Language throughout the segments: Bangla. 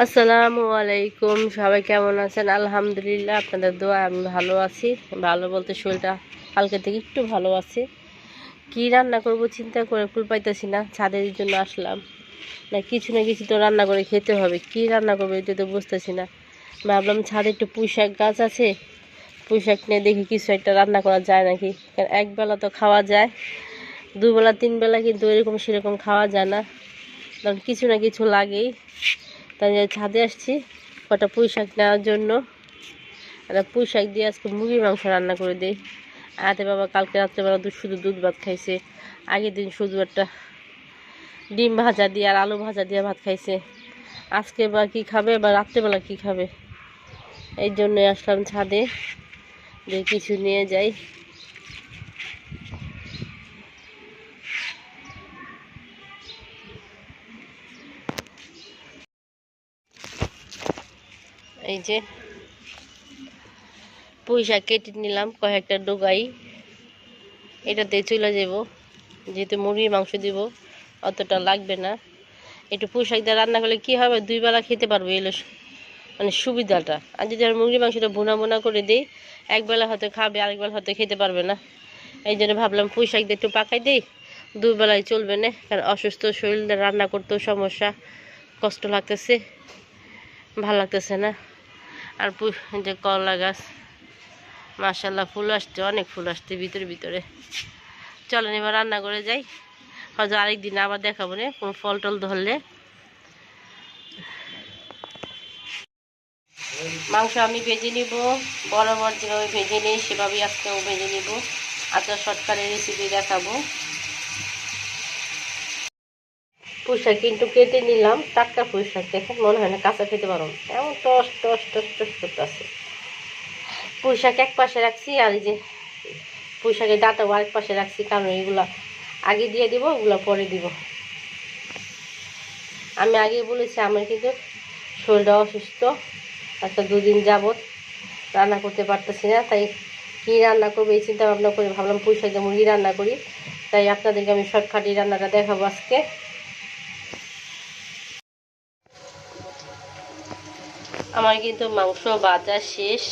আসসালামু আলাইকুম, সবাই কেমন আছেন? আলহামদুলিল্লাহ, আপনাদের দোয়া, আমি ভালো আছি। ভালো বলতে শরীরটা কালকে থেকে একটু ভালো আছে। কি রান্না করব চিন্তা করে ফুল পাইতেছি না, ছাদের জন্য আসলাম। না, কিছু না কিছু তো রান্না করে খেতে হবে। কি রান্না করব এটা তো বুঝতেছি না। ভাবলাম ছাদে একটু পুঁই শাক গাছ আছে। পুঁই শাক নিয়ে দেখি কিছু একটা রান্না করা যায় নাকি। কারণ একবেলা তো খাওয়া যায়, দুবেলা, তিন বেলা কিন্তু এরকম সেরকম খাওয়া যায় না। কারণ কিছু না কিছু লাগেই। তাই ছাদে আসছি, কটা পুঁই শাক নেওয়ার জন্য। পুঁই শাক দিয়ে আজকে মুরগির মাংস রান্না করে দিই। আতে বাবা কালকে রাত্রেবেলা দুধ শুধু দুধ ভাত খাইছে। আগের দিন শুধু একটা ডিম ভাজা দিয়ে আর আলু ভাজা দিয়ে ভাত খাইছে। আজকে বা কী খাবে বা রাত্রেবেলা কী খাবে? এই জন্যই আসলাম ছাদে। যে কিছু নিয়ে যাই। এই যে পুঁইশাক কেটে নিলাম, কয়েকটা ডোগাই। এটাতে চলে যাব। যেহেতু মুরগির মাংস দিব, অতটা লাগবে না। একটু পুঁই শাক দিয়ে রান্না করলে কী হবে? দুই বেলা খেতে পারব এলো মানে সুবিধাটা। আর যদি আমি মুরগির মাংসটা বোনা বোনা করে দিই একবেলা হয়তো খাবে আরেকবেলা হয়তো খেতে পারবে না। এই জন্য ভাবলাম পুঁই শাক দিয়ে একটু পাকাই দিই, দুই বেলায় চলবে না, কারণ অসুস্থ শরীর রান্না করতেও সমস্যা, কষ্ট লাগতেছে, ভালো লাগতেছে না। আর যে কলা গাছ। মাসাল্লাহ ফুল আসছে, অনেক ফুল আসছে ভিতরে ভিতরে। চলেন, এবার রান্না করে যাই। হয়তো আরেকদিন আবার দেখাবো না, কোনো ফল টল ধরলে। মাংস আমি ভেজে নিব বরাবর যেভাবে ভেজে নিই, সেভাবেই আজকেও ভেজে নিব। আজকে শর্টকারের রেসিপি দেখাবো। পুঁইশাক কিন্তু কেটে নিলাম, টাটকা পুঁইশাক দেখেন মনে হয় না কাঁচা খেতে পারো। এমন টস টস টস টস করতেছে। পুঁইশাক এক পাশে রাখছি, আর এই যে পুঁইশাকের ডাটাও আরেক পাশে রাখছি, কারণ এগুলা আগে দিয়ে দিব, ওগুলো পরে দিব। আমি আগে বলেছি, আমার কিন্তু শরীরটা অসুস্থ, একটা দুদিন যাবৎ রান্না করতে পারতেছি না, তাই কী রান্না করব এই চিন্তা ভাবনা করে ভাবলাম পুঁইশাক মুরগি রান্না করি, তাই আপনাদেরকে আমি শর্টকাট রান্নাটা দেখাবো আজকে। আমার কিন্তু মাংস বাজা শেষ।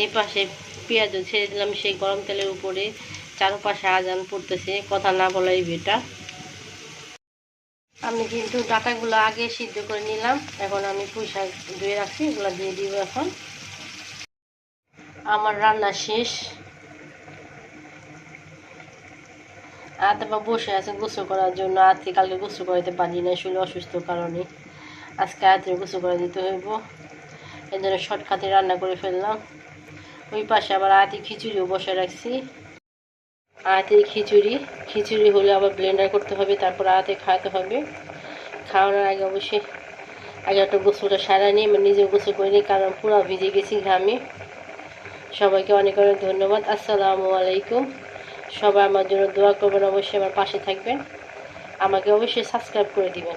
এই পাশে পেঁয়াজও ছেড়ে দিলাম সেই গরম তেলের উপরে। চারপাশে আজান পড়তেছে, কথা না বলাই বেটা। আমি কিন্তু ডাটাগুলো আগে সিদ্ধ করে নিলাম, এখন আমি পুঁইশাক ধুয়ে রাখছি, এগুলো দিয়ে দিব এখন। আমার রান্না শেষ। আর তারপর বসে আছে গোসল করার জন্য, আজকে কালকে গোসল করাতে পারি না শরীর অসুস্থ কারণে। আজকে রাত্রে গোসল করে দিতে হইব। এই জন্য শর্টকাটে রান্না করে ফেললাম। ওই পাশে আবার আতি খিচুড়িও বসে রাখছি। আয়াতের খিচুড়ি খিচুড়ি হলে আবার ব্লেন্ডার করতে হবে, তারপর আয়াতে খাওয়াতে হবে। খাওয়ানোর আগে অবশ্যই আগে একটা গোসলটা সারা নিই আমি নিজেও গোসল করে নিই, কারণ পুরো ভিজে গেছি ঘামে। সবাইকে অনেক অনেক ধন্যবাদ। আসসালামু আলাইকুম। সবাই আমার জন্য দোয়া করবেন, অবশ্যই আমার পাশে থাকবেন। আমাকে অবশ্যই সাবস্ক্রাইব করে দিবেন।